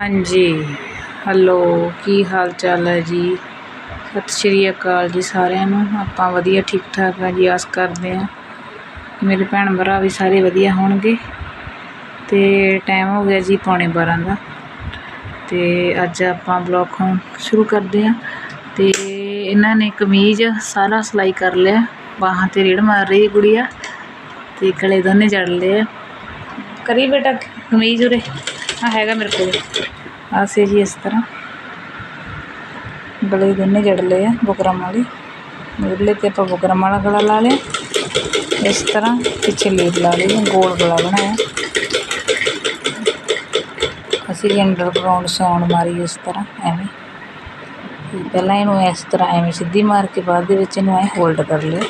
ਹਾਂਜੀ। ਹੈਲੋ ਕੀ ਹਾਲ ਚਾਲ ਹੈ ਜੀ? ਸਤਿ ਸ਼੍ਰੀ ਅਕਾਲ ਜੀ ਸਾਰਿਆਂ ਨੂੰ। ਆਪਾਂ ਵਧੀਆ ਠੀਕ ਠਾਕ ਹਾਂ ਜੀ, ਆਸ ਕਰਦੇ ਹਾਂ। ਮੇਰੇ ਭੈਣ ਭਰਾ ਵੀ ਸਾਰੇ ਵਧੀਆ ਹੋਣਗੇ। ਤੇ ਟਾਈਮ ਹੋ ਗਿਆ ਜੀ ਪੌਣੇ 12 ਦਾ। ਤੇ ਅੱਜ ਆਪਾਂ ਬਲੌਗ ਹੁਣ ਸ਼ੁਰੂ ਕਰਦੇ ਹਾਂ। ਤੇ ਇਹਨਾਂ ਨੇ ਕਮੀਜ਼ ਸਾਰਾ ਸਿਲਾਈ ਕਰ ਲਿਆ। ਬਾਹਾਂ ਤੇ ਰੇੜ ਮਾਰ ਰਹੀ ਗੁੜੀਆ। ਤੇ ਗਲੇ ਦੋਨੇ ਜੜ ਲਏ ਆ। ਕਰੀ ਬੇਟਾ ਕਮੀਜ਼ ਉਰੇ। ਆ ਹੈਗਾ ਮੇਰੇ ਕੋਲ। ਆਸੇ ਜੀ ਇਸ ਤਰ੍ਹਾਂ। ਗਲੇ ਦੋਨੇ ਜੜ ਲਏ ਆ ਬੁਕਰਮ ਵਾਲੀ। ਮੁਰਲੇ ਤੇ ਆਪਾਂ ਬੁਕਰਮ ਵਾਲਾ ਗਲਾ ਲਾ ਲਿਆ। ਇਸ ਤਰ੍ਹਾਂ ਪਿੱਛੇ ਲੇਪ ਲਾ ਲਈ, ਗੋਲ ਗਲਾ ਬਣਾਇਆ। ਅਸੀਂ ਅੰਡਰਗਰਾਉਂਡ ਸੌਣ ਮਾਰੀ ਇਸ ਤਰ੍ਹਾਂ, ਐਵੇਂ। ਪਹਿਲਾਂ ਇਹਨੂੰ ਇਸ ਤਰ੍ਹਾਂ ਐਵੇਂ ਸਿੱਧੀ ਮਾਰ ਕੇ ਬਾਅਦ ਦੇ ਵਿੱਚ ਇਹਨੂੰ ਐ ਹੋਲਡ ਕਰ ਲਿਆ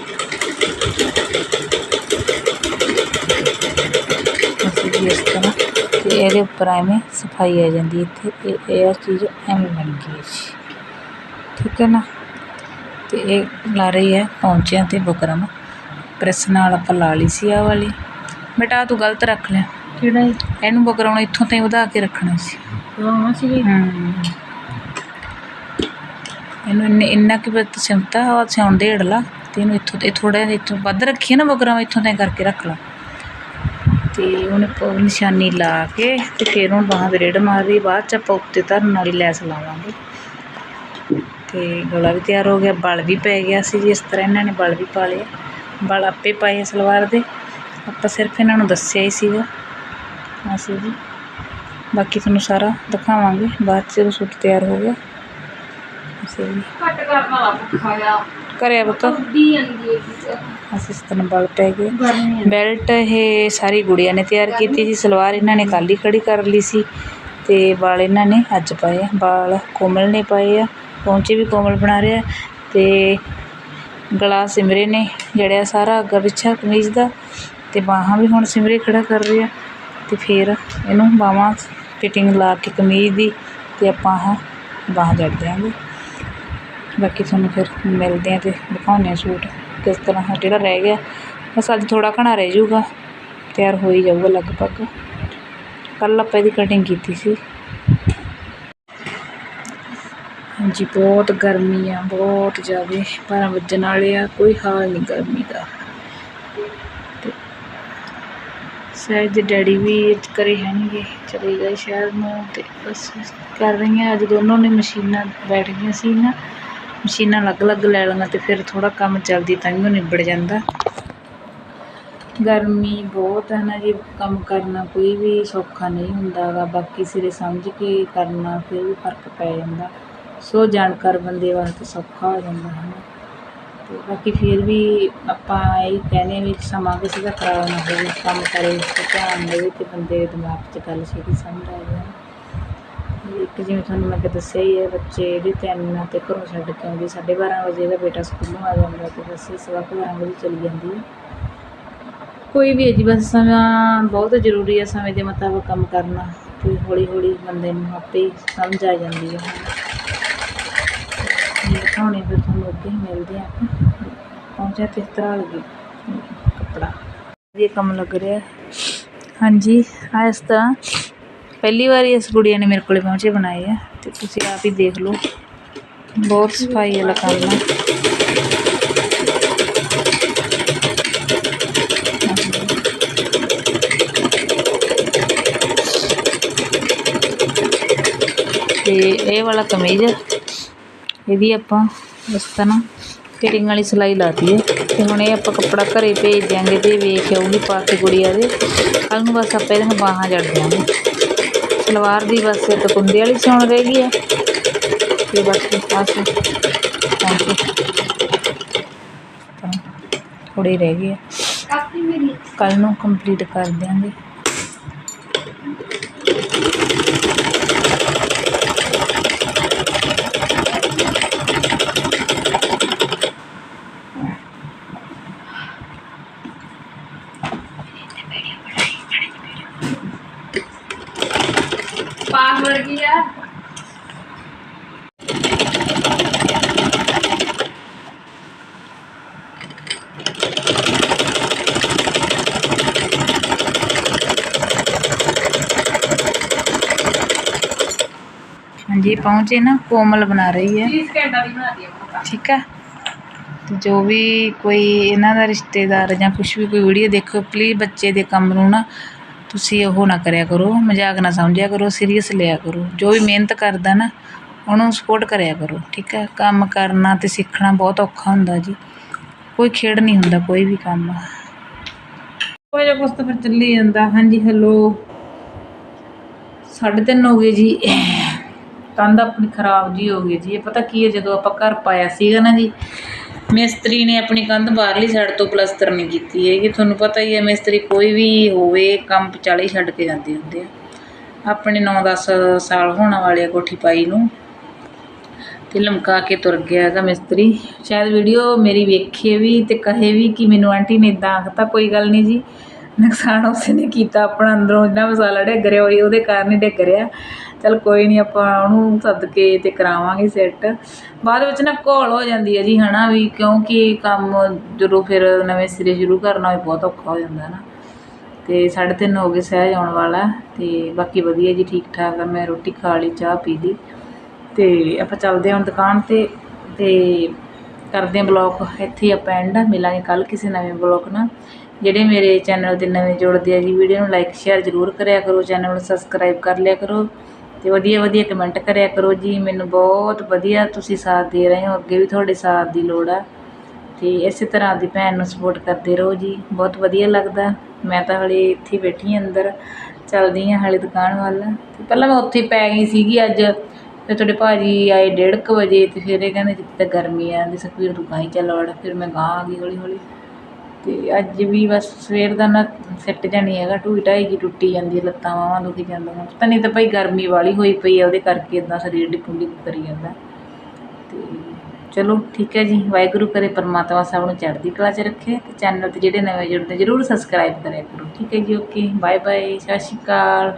ਅਸੀਂ ਜੀ ਇਸ ਤਰ੍ਹਾਂ ਤੇ ਇਹਦੇ ਉੱਪਰ ਐਵੇਂ ਸਫ਼ਾਈ ਆ ਜਾਂਦੀ ਇੱਥੇ। ਇਹ ਇਹ ਚੀਜ਼ ਐਵੇਂ ਬਣ ਗਈ ਜੀ। ਠੀਕ ਹੈ ਨਾ? ਤੇ ਇਹ ਲਾ ਰਹੀ ਹੈ ਪੌਂਚਿਆਂ ਤੇ ਬੁਕਰਮ। ਪ੍ਰੈਸ ਨਾਲ ਆਪਾਂ ਲਾ ਲਈ ਸੀ ਆਹ ਵਾਲੀ। ਬੇਟਾ ਤੂੰ ਗਲਤ ਰੱਖ ਲਿਆ। ਕਿਹੜਾ ਇਹਨੂੰ ਬੁਕਰਮ ਇੱਥੋਂ ਤਾਈਂ ਵਧਾ ਕੇ ਰੱਖਣਾ ਸੀ। ਹਾਂ ਸੀ ਇਹਨੂੰ ਇੰਨੇ ਇੰਨਾ ਕਿ ਬਤ ਸਿਮਤਾ ਉਹ ਸਿਉਣ ਦੇ ਲਾ। ਤੇ ਇਹਨੂੰ ਇੱਥੋਂ ਤੇ ਥੋੜਾ ਜਿਹਾ ਇੱਥੋਂ ਵੱਧ ਰੱਖੀ ਨਾ ਬੁਕਰਮ ਇੱਥੋਂ ਤਾਈਂ ਕਰਕੇ ਰੱਖ ਲਾ। ਤੇ ਹੁਣ ਪ- ਨਿਸ਼ਾਨੀ ਲਾ ਕੇ ਤੇ ਫਿਰ ਹੁਣ ਬਾਹਾਂ 'ਤੇ ਰੇੜ ਮਾਰ ਰਹੀ ਬਾਅਦ ਚ ਆਪਾਂ ਉੱਤੇ ਧਰਨ ਵਾਲੀ ਲੈਸ ਲਾਵਾਂਗੇ। ਤੇ ਗਲਾ ਵੀ ਤਿਆਰ ਹੋ ਗਿਆ, ਬਲ ਵੀ ਪੈ ਗਿਆ ਸੀ ਜੀ, ਇਸ ਤਰ੍ਹਾਂ ਇਹਨਾਂ ਨੇ ਬਲ ਵੀ ਪਾ ਲਿਆ ਬਲ ਆਪੇ ਪਾਏ ਸਲਵਾਰ ਦੇ, ਆਪਾਂ ਸਿਰਫ ਇਹਨਾਂ ਨੂੰ ਦੱਸਿਆ ਹੀ ਸੀਗਾ। ਅਸੀਂ ਜੀ। ਬਾਕੀ ਤੁਹਾਨੂੰ ਸਾਰਾ ਦਿਖਾਵਾਂਗੇ, ਬਾਅਦ ਚ ਜਦੋਂ ਸੂਟ ਤਿਆਰ ਹੋ ਗਿਆ। ਕੱਟ ਕਰਨ ਵਾਲਾ ਖਾਇਆ ਕਰਿਆ ਬਤ ਦੀ ਜਾਂਦੀ ਹੈ ਅਸੀਂ ਇਸ ਤਰ੍ਹਾਂ ਬਲ ਪੈ ਗਏ। ਗਰਮੀ ਬੈਲਟ ਇਹ ਸਾਰੀ ਗੁੜੀਆ ਨੇ ਤਿਆਰ ਕੀਤੀ ਸੀ ਸਲਵਾਰ ਇਹਨਾਂ ਨੇ ਕੱਲ੍ਹ ਹੀ ਖੜੀ ਕਰ ਲਈ ਸੀ ਤੇ ਵਾਲ ਇਹਨਾਂ ਨੇ ਅੱਜ ਪਾਏ ਆ। ਵਾਲ ਕੋਮਲ ਨੇ ਪਾਏ ਆ ਪੌਂਚੇ ਵੀ ਕੋਮਲ ਬਣਾ ਰਿਹਾ ਤੇ ਗਲਾ ਸਿਮਰੇ ਨੇ ਜੜਿਆ ਸਾਰਾ ਅੱਗਾ ਪਿੱਛਾ ਕਮੀਜ਼ ਦਾ ਤੇ ਬਾਹਾਂ ਵੀ ਹੁਣ ਸਿਮਰੇ ਖੜਾ ਕਰ ਰਿਹਾ ਤੇ ਫਿਰ ਇਹਨੂੰ ਬਾਹਾਂ ਫਿਟਿੰਗ ਲਾ ਕੇ ਕਮੀਜ਼ ਦੀ ਤੇ ਆਪਾਂ ਆਹ ਬਾਹਾਂ ਜੜ ਦਿਆਂਗੇ। ਬਾਕੀ ਤੁਹਾਨੂੰ ਫਿਰ ਮਿਲਦੇ ਹਾਂ ਅਤੇ ਦਿਖਾਉਂਦੇ ਹਾਂ ਸੂਟ ਕਿਸ ਤਰ੍ਹਾਂ ਜਿਹੜਾ ਰਹਿ ਗਿਆ। ਬਸ ਅੱਜ ਥੋੜ੍ਹਾ ਘਣਾ ਰਹਿ ਜਾਊਗਾ, ਤਿਆਰ ਹੋ ਹੀ ਜਾਊਗਾ ਲਗਭਗ। ਕੱਲ੍ਹ ਆਪਾਂ ਇਹਦੀ ਕਟਿੰਗ ਕੀਤੀ ਸੀ। ਹਾਂਜੀ, ਬਹੁਤ ਗਰਮੀ ਆ, ਬਹੁਤ ਜ਼ਿਆਦਾ। ਭਾਰਾਂ ਵੱਜਣ ਵਾਲੇ ਆ, ਕੋਈ ਹਾਲ ਨਹੀਂ ਗਰਮੀ ਦਾ। ਤੇ ਦੇ ਡੈਡੀ ਵੀ ਅੱਜ ਘਰੇ ਹੈ ਨਹੀਂਗੇ ਚਲੇ ਗਏ ਸ਼ਹਿਰ ਨੂੰ ਤੇ ਬਸ ਕਰ ਰਹੀਆਂ, ਅੱਜ ਦੋਨੋਂ ਨੇ ਮਸ਼ੀਨਾਂ ਬੈਠ ਗਈਆਂ ਸੀ ਨਾ। ਮਸ਼ੀਨਾਂ ਅਲੱਗ-ਅਲੱਗ ਲੈ ਲਈਆਂ ਤੇ ਫਿਰ ਥੋੜਾ ਕੰਮ ਜਲਦੀ ਤਾਂਹੀਓ ਨਿਬੜ ਜਾਂਦਾ। ਗਰਮੀ ਬਹੁਤ ਹੈ ਨਾ ਜੀ, ਕੰਮ ਕਰਨਾ ਕੋਈ ਵੀ ਸੌਖਾ ਨਹੀਂ ਹੁੰਦਾ ਗਾ, ਬਾਕੀ ਸਿਰੇ ਸਮਝ ਕੇ ਕਰਨਾ ਫਿਰ ਵੀ ਫ਼ਰਕ ਪੈ ਜਾਂਦਾ। ਸੋ ਜਾਣਕਾਰ ਬੰਦੇ ਵਾਸਤੇ ਸੌਖਾ ਹੋ ਜਾਂਦਾ ਹੈ ਨਾ। ਤੇ ਬਾਕੀ ਫਿਰ ਵੀ ਆਪਾਂ ਇਹ ਕਹਿੰਦੇ ਵੀ ਸਮਾਂ ਕਿਸੇ ਦਾ ਖਰਾਬ ਨਾ ਹੋਵੇ, ਕੰਮ ਕਰੇ ਤੇ ਧਿਆਨ ਦੇਵੇ ਤੇ ਬੰਦੇ ਦੇ ਦਿਮਾਗ 'ਚ ਗੱਲ ਛੇਤੀ ਸਮਝ ਆਵੇ। ਇੱਕ ਜਿਵੇਂ ਤੁਹਾਨੂੰ ਮੈਂ ਕਿ ਦੱਸਿਆ ਹੀ ਹੈ, ਬੱਚੇ ਇਹਦੇ ਤਿੰਨ ਤੇ ਘਰੋਂ ਛੱਡ ਕੇ ਆਉਂਦੇ, ਸਾਢੇ ਬਾਰਾਂ ਵਜੇ ਇਹਦਾ ਬੇਟਾ ਸਕੂਲੋਂ ਆ ਜਾਂਦਾ ਤੇ ਬਸ ਸਵਾ ਕੁ ਬਾਰਾਂ ਵਜੇ ਚਲੀ ਜਾਂਦੀ ਹੈ। ਕੋਈ ਵੀ ਹੈ ਜੀ, ਬਸ ਸਮਾਂ ਬਹੁਤ ਜ਼ਰੂਰੀ ਹੈ ਸਮੇਂ ਦੇ ਮੁਤਾਬਕ ਕੰਮ ਕਰਨਾ, ਤੇ ਹੌਲੀ ਹੌਲੀ ਬੰਦੇ ਨੂੰ ਆਪੇ ਹੀ ਸਮਝ ਆ ਜਾਂਦੀ ਹੈ। ਇਹ ਦਿਖਾਉਣੇ ਫਿਰ ਤੁਹਾਨੂੰ ਅੱਗੇ ਹੀ ਮਿਲਦੇ ਆ ਪਹੁੰਚਿਆ ਤੇ ਇਸ ਤਰ੍ਹਾਂ ਲੱਗੇ ਕੱਪੜਾ। ਇਹ ਕੰਮ ਲੱਗ ਰਿਹਾ। ਹਾਂਜੀ, ਆ ਇਸ ਤਰ੍ਹਾਂ ਪਹਿਲੀ ਵਾਰੀ ਇਸ ਗੁੜੀਆ ਨੇ ਮੇਰੇ ਕੋਲੇ ਪਹੁੰਚੇ ਬਣਾਏ ਆ, ਤੇ ਤੁਸੀਂ ਆਪ ਹੀ ਦੇਖ ਲਓ। ਬਹੁਤ ਸਫ਼ਾਈ ਵਾਲਾ ਕੰਮ ਆ। ਤੇ ਇਹ ਵਾਲਾ ਕਮੀਜ਼, ਇਹਦੀ ਆਪਾਂ ਇਸ ਤਰ੍ਹਾਂ ਫਿਟਿੰਗ ਵਾਲੀ ਸਿਲਾਈ ਲਾਤੀ ਹੈ। ਤੇ ਹੁਣ ਇਹ ਆਪਾਂ ਕੱਪੜਾ ਘਰੇ ਭੇਜ ਦਿਆਂਗੇ ਤੇ ਇਹ ਵੇਖ ਆਊਗੀ ਪਾ ਕੇ ਗੁੜੀਆ ਦੇ। ਕੱਲ ਨੂੰ ਬਸ ਆਪਾਂ ਇਹਦੀਆਂ ਬਾਹਾਂ ਜੜ ਦਿਆਂਗੇ ਸਲਵਾਰ ਦੀ ਬਸ ਇੱਕ ਕੁੰਦੇ ਵਾਲੀ ਸਿਉਣ ਰਹਿ ਗਈ ਹੈ। ਤੇ ਬਾਕੀ ਪਾਸੇ ਥੋੜੇ ਰਹਿ ਕਾਫੀ ਮੇਰੀ। ਕੱਲ ਨੂੰ ਕੰਪਲੀਟ ਕਰ ਦਿਆਂਗੇ। ਆ। ਹਾਂਜੀ ਪਹੁੰਚੇ ਨਾ ਕੋਮਲ ਬਣਾ ਰਹੀ ਹੈ। 30 ਘੰਟਾ ਦੀ ਬਣਾ ਦਿਆ ਪੱਕਾ ਠੀਕ ਹੈ। ਤੇ ਜੋ ਵੀ ਕੋਈ ਇਹਨਾਂ ਦਾ ਰਿਸ਼ਤੇਦਾਰ ਜਾਂ ਕੁਝ ਵੀ ਕੋਈ ਵੀਡੀਓ ਦੇਖੋ ਪਲੀਜ਼ ਬੱਚੇ ਦੇ ਕੰਮ ਨੂੰ ਨਾ ਤੁਸੀਂ ਉਹ ਨਾ ਕਰਿਆ ਕਰੋ, ਮਜ਼ਾਕ ਨਾ ਸਮਝਿਆ ਕਰੋ ਸੀਰੀਅਸ ਲਿਆ ਕਰੋ। ਜੋ ਵੀ ਮਿਹਨਤ ਕਰਦਾ ਨਾ, ਉਹਨੂੰ ਸਪੋਰਟ ਕਰਿਆ ਕਰੋ, ਠੀਕ ਹੈ? ਕੰਮ ਕਰਨਾ ਅਤੇ ਸਿੱਖਣਾ ਬਹੁਤ ਔਖਾ ਹੁੰਦਾ ਜੀ। ਕੋਈ ਖੇਡ ਨਹੀਂ ਹੁੰਦਾ, ਕੋਈ ਵੀ ਕੰਮ। ਕੋਈ ਜਿਹਾ ਕੁਛ ਤਾਂ ਫਿਰ ਚੱਲੀ ਜਾਂਦਾ। ਹਾਂਜੀ ਹੈਲੋ ਸਾਢੇ ਤਿੰਨ ਹੋ ਗਏ ਜੀ। ਕੰਧ ਆਪਣੀ ਖਰਾਬ ਜੀ ਹੋ ਗਈ ਜੀ। ਇਹ ਪਤਾ ਕੀ ਹੈ, ਜਦੋਂ ਆਪਾਂ ਘਰ ਪਾਇਆ ਸੀਗਾ ਨਾ ਜੀ ਮਿਸਤਰੀ ਨੇ ਆਪਣੀ ਕੰਧ ਬਾਹਰਲੀ ਸਾਈਡ ਤੋਂ ਪਲਸਤਰ ਨਹੀਂ ਕੀਤੀ ਹੈਗੀ। ਤੁਹਾਨੂੰ ਪਤਾ ਹੀ ਹੈ, ਮਿਸਤਰੀ ਕੋਈ ਵੀ ਹੋਵੇ, ਕੰਮ ਵਿਚਾਲੇ ਛੱਡ ਕੇ ਜਾਂਦੇ ਹੁੰਦੇ ਆ। ਆਪਣੇ 9-10 ਸਾਲ ਹੋਣ ਵਾਲੇ ਆ ਕੋਠੀ ਪਾਈ ਨੂੰ। ਤੇ ਲਮਕਾ ਕੇ ਤੁਰ ਗਿਆ ਹੈਗਾ ਮਿਸਤਰੀ। ਸ਼ਾਇਦ ਵੀਡੀਓ ਮੇਰੀ ਵੇਖੇ ਵੀ ਤੇ ਕਹੇ ਵੀ ਕਿ ਮੈਨੂੰ ਆਂਟੀ ਨੇ ਇਦਾਂ ਆਖਤਾ, ਕੋਈ ਗੱਲ ਨਹੀਂ ਜੀ। ਨੁਕਸਾਨ ਉਸੇ ਨੇ ਕੀਤਾ, ਆਪਣਾ ਅੰਦਰੋਂ ਇੰਨਾ ਮਸਾਲਾ ਡਿੱਗ ਰਿਹਾ ਹੋਈ ਉਹਦੇ ਕਾਰਨ ਹੀ ਡਿੱਗ ਰਿਹਾ। ਚਲ ਕੋਈ ਨਹੀਂ ਆਪਾਂ ਉਹਨੂੰ ਸੱਦ ਕੇ ਤੇ ਕਰਾਵਾਂਗੇ ਸੈੱਟ ਬਾਅਦ ਵਿੱਚ ਨਾ ਘੋਲ ਹੋ ਜਾਂਦੀ ਹੈ ਜੀ ਹਨਾ ਵੀ ਕਿਉਂਕਿ ਕੰਮ ਜਦੋਂ ਫਿਰ ਨਵੇਂ ਸਿਰੇ ਸ਼ੁਰੂ ਕਰਨਾ ਹੋਵੇ ਬਹੁਤ ਔਖਾ ਹੋ ਜਾਂਦਾ ਨਾ। ਤੇ ਸਾਢੇ ਤਿੰਨ ਹੋ ਗਏ ਸਹਿਜ ਆਉਣ ਵਾਲਾ, ਤੇ ਬਾਕੀ ਵਧੀਆ ਜੀ ਠੀਕ ਠਾਕ ਆ, ਮੈਂ ਰੋਟੀ ਖਾ ਲਈ, ਚਾਹ ਪੀ ਲਈ। ਤੇ ਆਪਾਂ ਚੱਲਦੇ ਹਾਂ ਹੁਣ ਦੁਕਾਨ ਤੇ ਤੇ ਕਰਦੇ ਹਾਂ ਬਲੌਗ ਇੱਥੇ ਹੀ ਆਪਾਂ ਐਂਡ ਮਿਲਾਂਗੇ ਕੱਲ ਕਿਸੇ ਨਵੇਂ ਬਲੌਗ ਨਾਲ। ਜਿਹੜੇ ਮੇਰੇ ਚੈਨਲ ਤੇ ਨਵੇਂ ਜੁੜਦੇ ਆ ਜੀ, ਵੀਡੀਓ ਨੂੰ ਲਾਈਕ ਸ਼ੇਅਰ ਜ਼ਰੂਰ ਕਰਿਆ ਕਰੋ ਚੈਨਲ ਨੂੰ ਸਬਸਕ੍ਰਾਈਬ ਕਰ ਲਿਆ ਕਰੋ। ਤੇ ਵਧੀਆ ਵਧੀਆ ਕਮੈਂਟ ਕਰਿਆ ਕਰੋ ਜੀ। ਮੈਨੂੰ ਬਹੁਤ ਵਧੀਆ ਤੁਸੀਂ ਸਾਥ ਦੇ ਰਹੇ ਹੋ। ਅੱਗੇ ਵੀ ਤੁਹਾਡੇ ਸਾਥ ਦੀ ਲੋੜ ਆ। ਤੇ ਇਸੇ ਤਰ੍ਹਾਂ ਦੀ ਭੈਣ ਨੂੰ ਸਪੋਰਟ ਕਰਦੇ ਰਹੋ ਜੀ। ਬਹੁਤ ਵਧੀਆ ਲੱਗਦਾ। ਮੈਂ ਤਾਂ ਹਲੇ ਇੱਥੇ ਬੈਠੀ ਹਾਂ ਅੰਦਰ। ਚੱਲਦੀ ਹਾਂ ਹਲੇ ਦੁਕਾਨ ਵੱਲ। ਤੇ ਪਹਿਲਾਂ ਮੈਂ ਉੱਥੇ ਪੈ ਗਈ ਸੀਗੀ ਅੱਜ। ਫਿਰ ਤੁਹਾਡੇ ਭਾਜੀ ਆਏ 1:30 ਵਜੇ ਤੇ ਫਿਰ ਇਹ ਕਹਿੰਦੇ ਜਿੱਥੇ ਤੱਕ ਗਰਮੀ ਆ। ਦੀ ਸੁਖਵੀਰ ਤੂੰ ਗਾਂ ਹੀ ਚੱਲ ਵੜ। ਫਿਰ ਮੈਂ ਗਾਂ ਆ ਗਈ ਹੌਲੀ ਹੌਲੀ ਅਤੇ ਅੱਜ ਵੀ ਬਸ ਸਵੇਰ ਦਾ ਨਾ ਸੈੱਟ ਜਾਣੀ ਹੈਗਾ, ਢੂਈ ਢਾਈ ਜੀ ਟੁੱਟੀ ਜਾਂਦੀ ਹੈ ਲੱਤਾਂ ਬਾਹਾਂ ਦੁਖੀ ਜਾਂਦੀਆਂ ਪਤਾ ਨਹੀਂ ਤਾਂ ਭਾਈ ਗਰਮੀ ਵਾਲੀ ਹੋਈ ਪਈ ਆ, ਉਹਦੇ ਕਰਕੇ ਇੱਦਾਂ ਸਰੀਰ ਡਿੱਕੂ ਡਿੱਕੂ ਕਰੀ ਜਾਂਦਾ। ਅਤੇ ਚਲੋ ਠੀਕ ਹੈ ਜੀ, ਵਾਹਿਗੁਰੂ ਕਰੇ ਪਰਮਾਤਮਾ ਸਭ ਨੂੰ ਚੜ੍ਹਦੀ ਕਲਾ 'ਚ ਰੱਖੇ ਅਤੇ ਚੈਨਲ ਤੇ ਜਿਹੜੇ ਨਵੇਂ ਜੁੜਦੇ ਜਰੂਰ ਸਬਸਕ੍ਰਾਈਬ ਕਰਿਆ ਕਰੋ। ਠੀਕ ਹੈ ਜੀ ਓਕੇ ਬਾਏ ਬਾਏ ਸਤਿ ਸ਼੍ਰੀ ਅਕਾਲ।